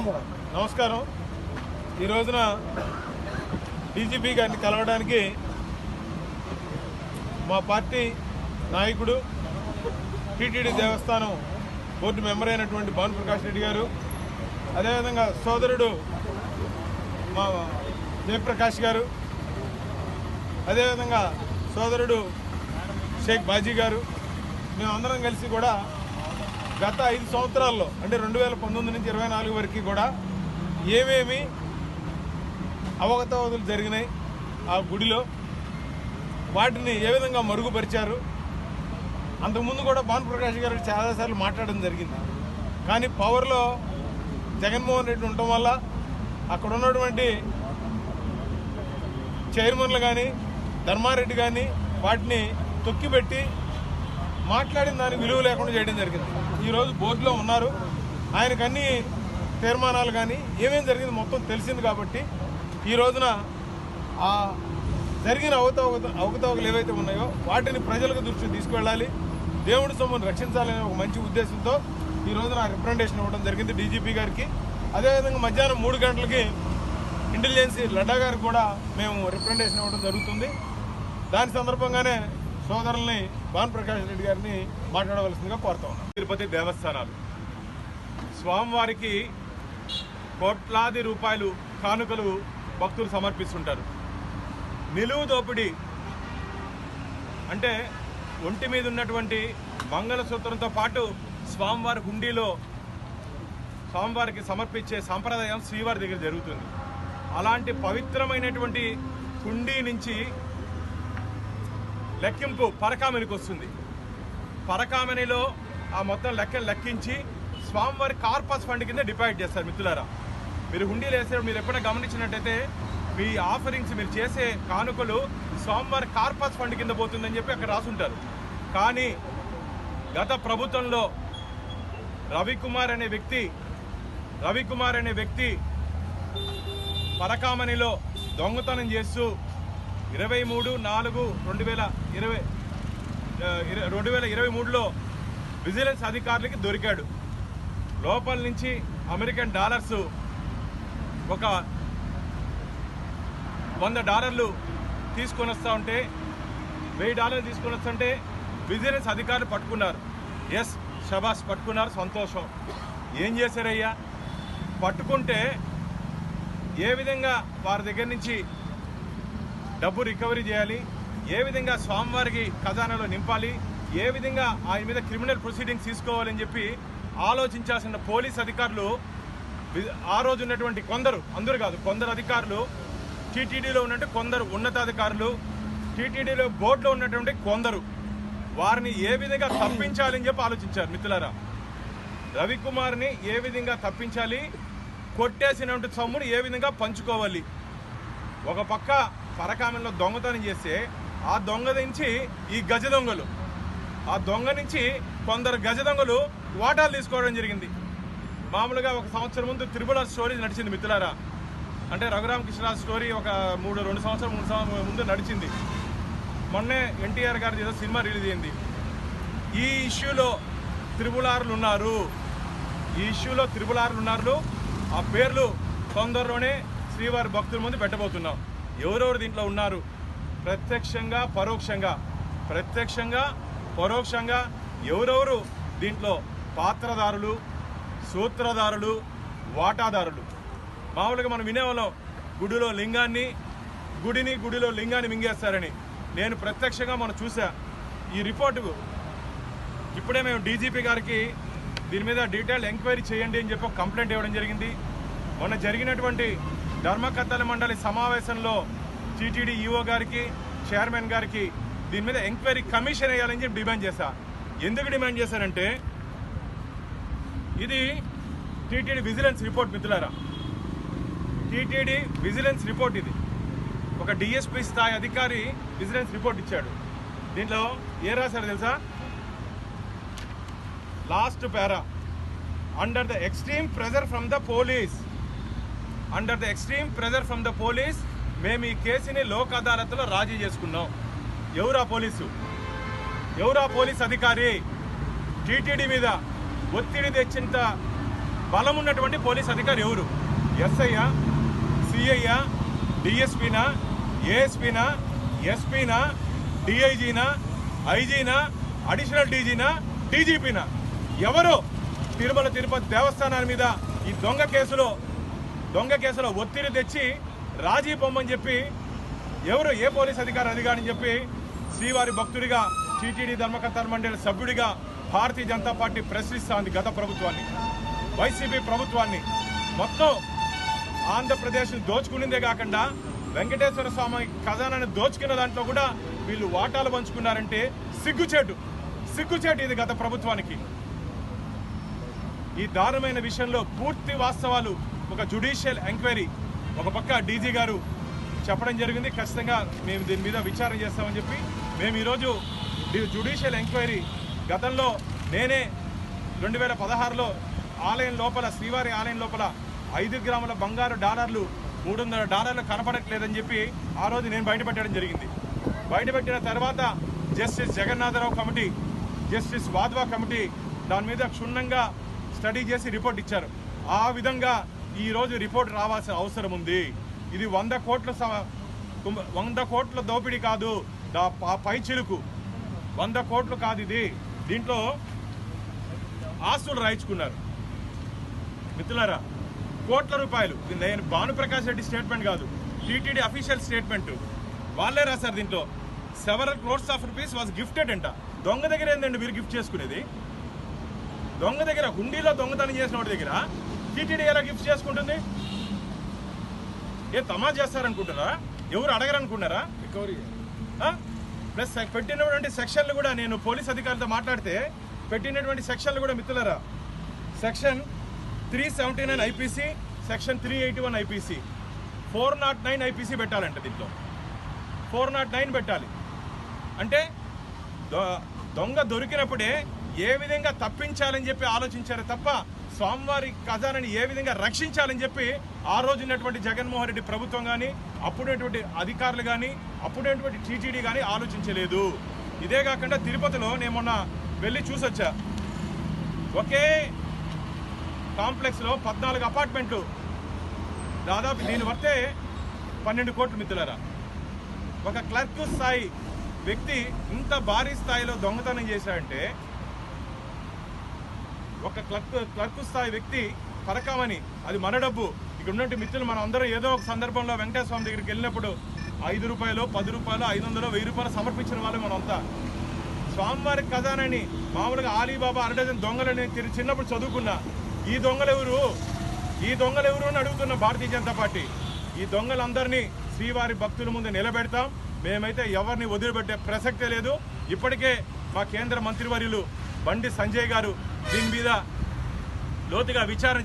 నమస్కారం. ఈ రోజున డీజీపీ గారిని కలవడానికి మా పార్టీ నాయకుడు టీటీడీ దేవస్థానం బోర్డు మెంబర్ అయినటువంటి భాను ప్రకాష్ రెడ్డి గారు అదేవిధంగా సోదరుడు మా జయప్రకాష్ గారు అదేవిధంగా సోదరుడు షేక్ బాజీ గారు మేమందరం కలిసి కూడా గత ఐదు సంవత్సరాల్లో అంటే రెండు వేల పంతొమ్మిది నుంచి ఇరవై నాలుగు వరకు కూడా ఏమేమి అవగతవకలు జరిగినాయి ఆ గుడిలో వాటిని ఏ విధంగా మరుగుపరిచారు? అంతకుముందు కూడా భాను ప్రకాష్ గారు చాలాసార్లు మాట్లాడడం జరిగింది. కానీ పవర్లో జగన్మోహన్ రెడ్డి ఉండటం వల్ల అక్కడ ఉన్నటువంటి చైర్మన్లు కానీ ధర్మారెడ్డి కానీ వాటిని తొక్కిపెట్టి మాట్లాడిన దానికి విలువ లేకుండా చేయడం జరిగింది. ఈరోజు బోర్డులో ఉన్నారు. ఆయనకు అన్ని తీర్మానాలు కానీ ఏమేం జరిగింది మొత్తం తెలిసింది కాబట్టి ఈ రోజున ఆ జరిగిన అవతవక అవకతవకలు ఏవైతే ఉన్నాయో వాటిని ప్రజలకు దృష్టికి తీసుకువెళ్ళాలి. దేవుడి సొమ్మును రక్షించాలనే ఒక మంచి ఉద్దేశంతో ఈ రోజున రిప్రజెంటేషన్ ఇవ్వడం జరిగింది డీజీపీ గారికి. అదేవిధంగా మధ్యాహ్నం మూడు గంటలకి ఇంటెలిజెన్సీ లడ్డా గారికి కూడా మేము రిప్రజెంటేషన్ ఇవ్వడం జరుగుతుంది. దాని సందర్భంగానే సోదరుల్ని భాను ప్రకాష్ రెడ్డి గారిని మాట్లాడవలసిందిగా కోరుతా ఉన్నాం. తిరుపతి దేవస్థానాలు. స్వామివారికి కోట్లాది రూపాయలు కానుకలు భక్తులు సమర్పిస్తుంటారు. నిలువు దోపిడీ అంటే ఒంటి మీద ఉన్నటువంటి మంగళసూత్రంతో పాటు స్వామివారి హుండీలో స్వామివారికి సమర్పించే సాంప్రదాయం శ్రీవారి దగ్గర జరుగుతుంది. అలాంటి పవిత్రమైనటువంటి హుండీ నుంచి లెక్కింపు పరకామెనికి వస్తుంది. పరకామెనిలో ఆ మొత్తం లెక్కలు లెక్కించి స్వామివారి కార్పస్ ఫండ్ కింద డిపాజిట్ చేస్తారు మిత్రులారా. మీరు హుండీలు వేసారు మీరు ఎప్పుడైనా గమనించినట్టయితే మీ ఆఫరింగ్స్ మీరు చేసే కానుకలు స్వామివారి కార్పస్ ఫండ్ కింద పోతుందని చెప్పి అక్కడ రాసుంటారు. కానీ గత ప్రభుత్వంలో రవికుమార్ అనే వ్యక్తి రవికుమార్ అనే వ్యక్తి పరకామణిలో దొంగతనం చేస్తూ ఇరవై మూడు నాలుగు రెండు వేల ఇరవై రెండు వేల ఇరవై మూడులో విజిలెన్స్ అధికారులకి దొరికాడు. లోపల నుంచి అమెరికన్ డాలర్స్ ఒక వంద డాలర్లు తీసుకొని వస్తూ ఉంటే వెయ్యి డాలర్లు తీసుకొని వస్తుంటే విజిలెన్స్ అధికారులు పట్టుకున్నారు. ఎస్ షబాస్ పట్టుకున్నారు సంతోషం. ఏం చేశారయ్యా? పట్టుకుంటే ఏ విధంగా వారి దగ్గర నుంచి డబ్బు రికవరీ చేయాలి. ఏ విధంగా స్వామివారికి ఖజానాలో నింపాలి ఏ విధంగా ఆయన మీద క్రిమినల్ ప్రొసీడింగ్స్ తీసుకోవాలని చెప్పి ఆలోచించాల్సిన పోలీస్ అధికారులు ఆ రోజు ఉన్నటువంటి కొందరు అందరు కాదు కొందరు అధికారులు టీటీడీలో ఉన్నట్టు కొందరు ఉన్నతాధికారులు టీటీడీలో బోర్డులో ఉన్నటువంటి కొందరు వారిని ఏ విధంగా తప్పించాలని చెప్పి ఆలోచించారు మిత్రులారా. రవికుమార్ని ఏ విధంగా తప్పించాలి కొట్టేసినటువంటి సొమ్ముని ఏ విధంగా పంచుకోవాలి. ఒక పక్క పరకామంలో దొంగతనం చేస్తే ఆ దొంగ నుంచి ఈ గజ దొంగలు ఆ దొంగ నుంచి కొందరు గజ దొంగలు వాటాలు తీసుకోవడం జరిగింది. మామూలుగా ఒక సంవత్సరం ముందు త్రిపుల స్టోరీ నడిచింది మిత్రులారా. అంటే రఘురామకృష్ణరాజు స్టోరీ ఒక మూడు రెండు సంవత్సరం మూడు సంవత్సరం ముందు నడిచింది. మొన్నే ఎన్టీఆర్ గారి ఏదో సినిమా రిలీజ్ అయింది. ఈ ఇష్యూలో త్రిపులారులు ఉన్నారు. ఈ ఇష్యూలో త్రిపులారులు ఉన్నారు. ఆ పేర్లు తొందరలోనే శ్రీవారి భక్తుల ముందు పెట్టబోతున్నాం. ఎవరెవరు దీంట్లో ఉన్నారు? ప్రత్యక్షంగా పరోక్షంగా. ప్రత్యక్షంగా పరోక్షంగా ఎవరెవరు దీంట్లో పాత్రదారులు సూత్రధారులు వాటాదారులు? మామూలుగా మనం వినేవాళ్ళం గుడిలో లింగాన్ని గుడిని గుడిలో లింగాన్ని మింగేస్తారని. నేను ప్రత్యక్షంగా మనం చూసా ఈ రిపోర్టుకు ఇప్పుడే మేము డీజీపీ గారికి దీని మీద డీటెయిల్ ఎంక్వైరీ చేయండి అని చెప్పి కంప్లైంట్ ఇవ్వడం జరిగింది. మొన్న జరిగినటువంటి ధర్మకర్తల మండలి సమావేశంలో టీటీడీ ఈఓ గారికి చైర్మన్ గారికి దీని మీద ఎంక్వైరీ కమిషన్ వేయాలని చెప్పి డిమాండ్ చేశా. ఎందుకు డిమాండ్ చేశానంటే ఇది టీటీడీ విజిలెన్స్ రిపోర్ట్ మిత్రులారా. టీటీడీ విజిలెన్స్ రిపోర్ట్ ఇది. ఒక డిఎస్పీ స్థాయి అధికారి విజిలెన్స్ రిపోర్ట్ ఇచ్చాడు. దీంట్లో ఏ రాశారు తెలుసా? Last para. Under the extreme pressure from the police under the extreme pressure from the police మేము ఈ కేసుని లోక్ అదాలత్లో రాజీ చేసుకున్నాం. ఎవరా పోలీసు? ఎవరా పోలీస్ అధికారి? టీటీడీ మీద ఒత్తిడి తెచ్చినంత బలం ఉన్నటువంటి పోలీస్ అధికారి ఎవరు? ఎస్ఐయా సిఐయా డిఎస్పీనా ఏఎస్పీనా ఎస్పీనా డిఐజీనా ఐజీనా అడిషనల్ డీజీనా డీజీపీనా ఎవరు? తిరుమల తిరుపతి దేవస్థానాల మీద ఈ దొంగ కేసులో దొంగ కేసులో ఒత్తిడి తెచ్చి రాజీ పొమ్మని చెప్పి ఎవరు ఏ పోలీస్ అధికారి అధికారని చెప్పి శ్రీవారి భక్తుడిగా టీటీడీ ధర్మకర్తల మండలి సభ్యుడిగా భారతీయ జనతా పార్టీ ప్రశ్నిస్తోంది గత ప్రభుత్వాన్ని. వైసీపీ ప్రభుత్వాన్ని. మొత్తం ఆంధ్రప్రదేశ్ని దోచుకునిందే కాకుండా వెంకటేశ్వర స్వామి ఖజానాన్ని దోచుకున్న దాంట్లో కూడా వీళ్ళు వాటాలు పంచుకున్నారంటే సిగ్గుచేటు. సిగ్గుచేటు ఇది గత ప్రభుత్వానికి. ఈ దారుణమైన విషయంలో పూర్తి వాస్తవాలు ఒక జుడిషియల్ ఎంక్వైరీ ఒక పక్క డీజీ గారు చెప్పడం జరిగింది. ఖచ్చితంగా మేము దీని మీద విచారణ చేస్తామని చెప్పి మేము ఈరోజు జుడిషియల్ ఎంక్వైరీ గతంలో నేనే రెండు వేల పదహారులో ఆలయం లోపల శ్రీవారి ఆలయం లోపల ఐదు గ్రాముల బంగారు డాలర్లు మూడు వందల డాలర్లు కనపడట్లేదని చెప్పి ఆ రోజు నేను బయటపెట్టడం జరిగింది. బయటపెట్టిన తర్వాత justice Jagannatha Rao committee justice Wadhwa committee దాని మీద క్షుణ్ణంగా స్టడీ చేసి రిపోర్ట్ ఇచ్చారు. ఆ విధంగా ఈరోజు రిపోర్ట్ రావాల్సిన అవసరం ఉంది. ఇది వంద కోట్ల వంద కోట్ల దోపిడీ కాదు దా పై చిలుకు. వంద కోట్లు కాదు ఇది. దీంట్లో ఆస్తులు రాయించుకున్నారు. మిత్రులారా కోట్ల రూపాయలు. నేను భానుప్రకాష్ రెడ్డి స్టేట్మెంట్ కాదు టీటీడీ అఫీషియల్ స్టేట్మెంట్. వాళ్ళే రాశారు దీంట్లో. Several crores of rupees was gifted అంట. దొంగ దగ్గర ఏందండి మీరు గిఫ్ట్ చేసుకునేది? దొంగ దగ్గర హుండీలో దొంగతనం చేసిన వాడి దగ్గర? టీటీడీ ఎలా గిఫ్ట్ చేసుకుంటుంది? ఏ తమా చేస్తారనుకుంటారా ఎవరు అడగరనుకున్నారా రికవరీ. ప్లస్ పెట్టినటువంటి సెక్షన్లు కూడా నేను పోలీస్ అధికారులతో మాట్లాడితే పెట్టినటువంటి సెక్షన్లు కూడా మిత్రులరా section three seventy nine IPC section three eighty one IPC four nought nine IPC పెట్టాలంట దీంట్లో. ఫోర్ నాట్ నైన్ పెట్టాలి. అంటే దొ- దొంగ దొరికినప్పుడే ఏ విధంగా తప్పించాలని చెప్పి ఆలోచించారు తప్ప స్వామివారి ఖజానాని ఏ విధంగా రక్షించాలని చెప్పి ఆ రోజు ఉన్నటువంటి జగన్మోహన్ రెడ్డి ప్రభుత్వం కానీ అప్పుడేటువంటి అధికారులు కానీ అప్పుడేటువంటి టీటీడీ కానీ ఆలోచించలేదు. ఇదే కాకుండా తిరుపతిలో నేను మొన్న వెళ్ళి చూసొచ్చా. ఒకే కాంప్లెక్స్లో పద్నాలుగు అపార్ట్మెంట్లు. దాదాపు దీని వర్తే పన్నెండు కోట్ల మిత్రులరా. ఒక క్లర్క్ స్థాయి వ్యక్తి ఇంత భారీ స్థాయిలో దొంగతనం చేశాడంటే ఒక క్లర్క్ క్లర్క్ స్థాయి వ్యక్తి పరకామని అది మన డబ్బు. ఇక్కడ ఉన్నట్టు మిత్రులు మనం అందరం ఏదో ఒక సందర్భంలో వెంకటేశ్వర స్వామి దగ్గరికి వెళ్ళినప్పుడు ఐదు రూపాయలు పది రూపాయలు ఐదు వందలు వెయ్యి రూపాయలు సమర్పించిన వాళ్ళు మనం అంతా స్వామివారి ఖజానని మామూలుగా ఆలీబాబా అరడజన్ దొంగలని తిరిగి చిన్నప్పుడు చదువుకున్నా. ఈ దొంగలు ఎవరు? ఈ దొంగలు ఎవరు అని అడుగుతున్న భారతీయ జనతా పార్టీ. ఈ దొంగలందరినీ శ్రీవారి భక్తుల ముందు నిలబెడతాం. మేమైతే ఎవరిని వదిలిపెట్టే ప్రసక్తే లేదు. ఇప్పటికే మా కేంద్ర మంత్రివర్యులు బండి సంజయ్ గారు దీని మీద లోతుగా విచారణ